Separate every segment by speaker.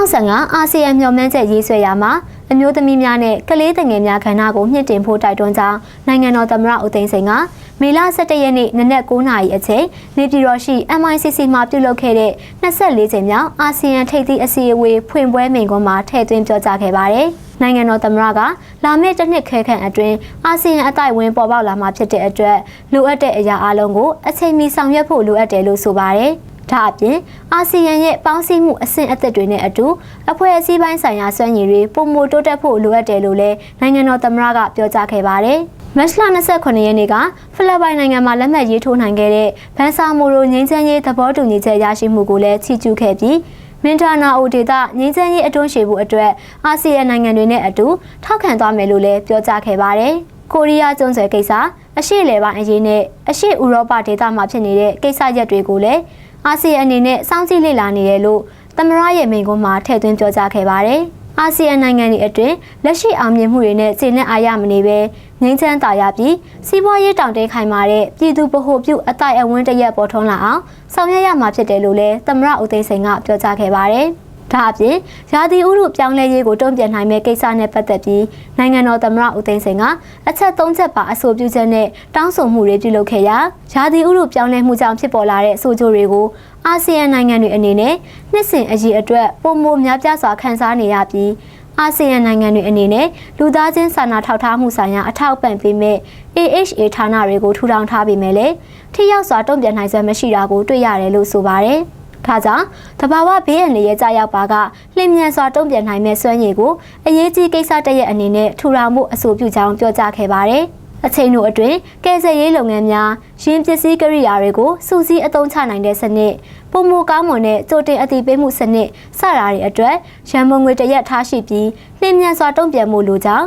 Speaker 1: 2015အာဆီယံမျှော်မှန်းချက်ရေးဆွဲရာမှာအမျိုးသမီးများနဲ့ကလေးငယ်များခန္ဓာကိုမြင့်တင်ဖို့တိုက်တွန်းကြောင်းနိုင်ငံတော်သမ္မတဦးသိန်းစိန်ကမေလ17ရက်နေ့နနက်9:00နာရီအချိန်နေပြည်တော်ရှိ MICC မှာပြုလုပ်ခဲ့တဲ့24ကြိမ်မြောက်အာဆီယံထိပ်သီးအစည်းအဝေးဖွင့်ပွဲမိန့်ခွန်းမှာထည့်သွင်းပြောကြားခဲ့ပါတယ်။နိုင်ငံတော်သမ္မတကလာမယ့်တစ်နှစ်ခဲခန့်အတွင်းအာဆီယံအတိုင်းဝင်ပေါ်ပေါက်လာမှာဖြစ်တဲ့အတွက်လိုအပ်တဲ့အရာအလုံးကိုအချိန်မီဆောင်ရွက်ဖို့လိုအပ်တယ်လို့ဆိုပါတယ်။ ဒါအပြင်အာဆီယံရဲ့ပေါင်းစည်းမှုအဆင့်အသက်တွေနဲ့အတူအဖွဲ့အစည်းပိုင်းဆိုင်ရာစွမ်းရည်တွေပုံမတိုးတက်ဖို့လိုအပ်တယ်လို့လည်းနိုင်ငံတော်သမ္မတကပြောကြားခဲ့ပါတယ်။မတ်လ29ရက်နေ့ကဖိလစ်ပိုင်နိုင်ငံမှာလက်မှတ်ရေးထိုးနိုင်ခဲ့တဲ့ဘန်ဆာမိုရိုငင်းချမ်းရေးသဘောတူညီချက်ရရှိမှုကိုလည်းချီးကျူးခဲ့ပြီးမင်တာနာအိုဒေတာငင်းချမ်းရေးအတွန်းရှည်ဖို့အတွက်အာဆီယံနိုင်ငံတွေနဲ့အတူထောက်ခံသွားမယ်လို့လည်းပြောကြားခဲ့ပါတယ်။ကိုရီးယားကျွန်းဆွယ်ကိစ္စအရှိလေပိုင်းအရေးနဲ့အရှိဥရောပဒေသမှာဖြစ်နေတဲ့ကိစ္စရပ်တွေကိုလည်း အာဆီယံအနေနဲ့စောင့်ကြည့်လေ့လာနေတယ်လို့သမရရဲ့မိန့်ခွန်းမှာထည့်သွင်းပြောကြားခဲ့ပါတယ်။အာဆီယံနိုင်ငံတွေအတွင်းလက်ရှိအောင်မြင်မှုတွေနဲ့ခြေနဲ့အားရမနေပဲငင်းချမ်းသာရပြီးစီးပွားရေးတောင်တင်းခိုင်မာတဲ့ပြည်သူဗဟိုပြုအတိုက်အဝန်းတရက်ပေါ်ထွန်းလာအောင်ဆောင်ရွက်ရမှာဖြစ်တယ်လို့လည်းသမရဦးသိန်းစိန်ကပြောကြားခဲ့ပါတယ်။ ဒါအပြင်ရာသီဥတုပြောင်းလဲရေးကိုတုံ့ပြန်နိုင်မဲ့ကိစ္စနဲ့ပတ်သက်ပြီးနိုင်ငံတော်သမ္မတဦးသိန်းစိန်ကအချက်၃ချက်ပါအဆိုပြုချက်နဲ့တောင်းဆိုမှုတွေပြုလုပ်ခဲ့ရာရာသီဥတုပြောင်းလဲမှုကြောင့်ဖြစ်ပေါ်လာတဲ့ဆိုးကျိုးတွေကိုအာဆီယံနိုင်ငံတွေအနေနဲ့နှစ်စဉ်အရေးအတွက်ပုံမများပြားစွာခန်းစားနေရပြီးအာဆီယံနိုင်ငံတွေအနေနဲ့လူသားချင်းစာနာထောက်ထားမှုဆိုင်ရာအထောက်ပံ့ပေးမဲ့ AHA ဌာနတွေကိုထူထောင်ထားပြီးမြဲလေထိရောက်စွာတုံ့ပြန်နိုင်စွမ်းမရှိတာကိုတွေ့ရတယ်လို့ဆိုပါတယ်။ ဒါကြောင့်တဘာဝဘေးအန္တရာယ်ကြောက်ရောက်ပါကလျင်မြန်စွာတုံ့ပြန်နိုင်မဲ့စွမ်းရည်ကိုအရေးကြီးကိစ္စတစ်ရပ်အနေနဲ့ထူထောင်မှုအဆိုပြုကြောင်းပြောကြားခဲ့ပါတယ်။အချိန်တို့အတွင်းကယ်ဆယ်ရေးလုပ်ငန်းများရင်းပစ္စည်းကိရိယာတွေကိုစူးစီးအသုံးချနိုင်တဲ့စနစ်ပုံမကောင်းမွန်တဲ့ကြိုတင်အသိပေးမှုစနစ်စတာတွေအတွက်ရန်မုံငွေတရက်ထားရှိပြီးလျင်မြန်စွာတုံ့ပြန်မှုလိုကြောင်း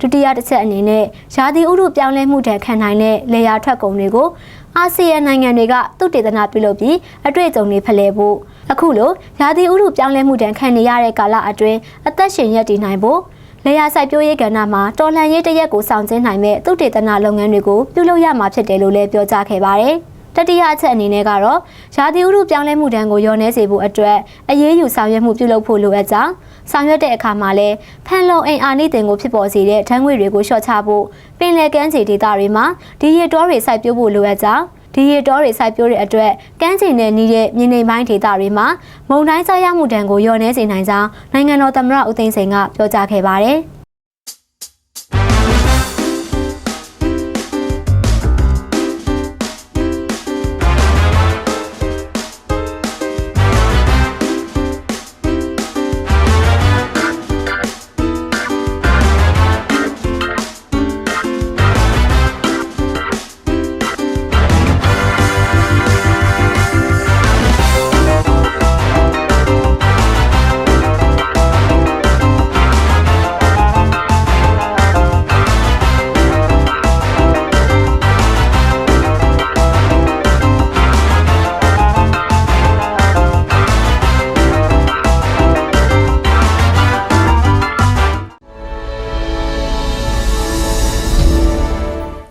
Speaker 1: ဒုတိယတစ်ချက်အနေနဲ့ရာသီဥတုပြောင်းလဲမှုတဲ့ခံနိုင်တဲ့လေယာထွက်ကုန်တွေကိုအာဆီယံနိုင်ငံတွေကသုတေသနပြုလုပ်ပြီးအတွေ့အကြုံတွေဖလှယ်ဖို့အခုလိုရာသီဥတုပြောင်းလဲမှုတန်ခံနေရတဲ့ကာလအတွင်းအသက်ရှင်ရပ်တည်နိုင်ဖို့လေယာစိုက်ပျိုးရေးကဏ္ဍမှာတော်လှန်ရေးတရက်ကိုဆောင်ကျင်းနိုင်မဲ့သုတေသနလုပ်ငန်းတွေကိုပြုလုပ်ရမှာဖြစ်တယ်လို့လည်းပြောကြားခဲ့ပါတယ်။ တတိယအချက်အနေနဲ့ကတော့ရာသီဥတုပြောင်းလဲမှုတန်းကိုရောနှဲစေဖို့အတွက်အရေးယူဆောင်ရွက်မှုပြုလုပ်ဖို့လိုအပ်ကြောင်းဆောင်ရွက်တဲ့အခါမှာလည်းဖန်လုံအိမ်အာနိသင်ကိုဖြစ်ပေါ်စေတဲ့ဓာတ်ငွေတွေကိုလျှော့ချဖို့ပင်လယ်ကမ်းခြေဒေသတွေမှာဒီရေတောတွေစိုက်ပျိုးဖို့လိုအပ်ကြောင်းဒီရေတောတွေစိုက်ပျိုးတဲ့အတွက်ကမ်းခြေနဲ့နီးတဲ့မြေနေပိုင်းဒေသတွေမှာမုန်တိုင်းဆောက်ရမှုတံကိုလျော့နှဲစေနိုင်ကြောင်းနိုင်ငံတော်သမ္မတဦးသိန်းစိန်ကပြောကြားခဲ့ပါတယ်။